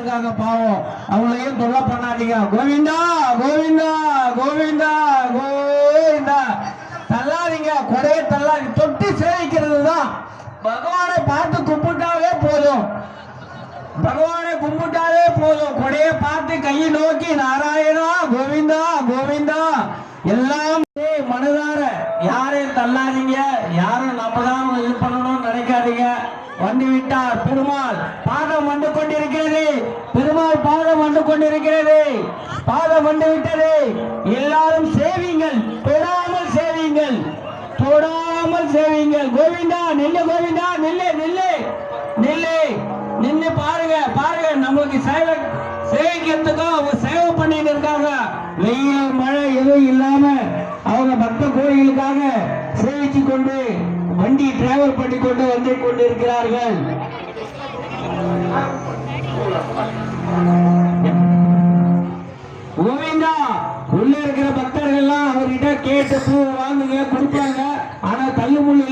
இருக்காங்க பாவம். அவங்களையும் தொல்லை பண்ணாதீங்க? கோவிந்தா கோவிந்தா கோவிந்தா கோவிந்தா. தள்ளாதீங்க. குறைய தள்ளாதி தொட்டு சேவிக்கிறது தான் பகவானை பார்த்து கும்பிட்டாவே போதும். பகவானை கும்பிட்டாலே போதும். கொடையை பார்த்து கையை நோக்கி நாராயணா கோவிந்தா கோவிந்தா. எல்லாம் மனதார. யாரையும் தள்ளாதீங்க. யாரும் நம்ம தான் இது பண்ணணும்னு நினைக்காதீங்க. வந்து விட்டார் பெருமாள். பாதம் வந்து கொண்டிருக்கிறேன். பாதம் வந்து கொண்டிருக்கிறது. பாதம் வந்து விட்டது. எல்லாரும் சேவிங்கள் தொடாமல் சேவிங்கள் தொடாமல் சேவிங்கள் கோவிந்தா நில்லு கோவிந்தா நில்லு நில்லு. நில்லு நின்று பாருங்க பாருங்க. நம்மளுக்கு சேவை சேவிக்கிறதுக்கும் அவங்க சேவை பண்ணிட்டு இருக்காங்க. வெயில் மழை எதுவும் இல்லாம அவங்க பக்த கோயிலுக்காக சேவிச்சு கொண்டு வண்டி டிராவல் பண்ணி கொண்டு வந்து கொண்டிருக்கிறார்கள் இருக்கிறார்கள் கோவிந்தா உள்ள இருக்கிற பக்தர்கள் எல்லாம் அவர்கிட்ட கேட்டு பூ வாங்குங்க கொடுப்பாங்க. ஆனா தள்ளுமுள்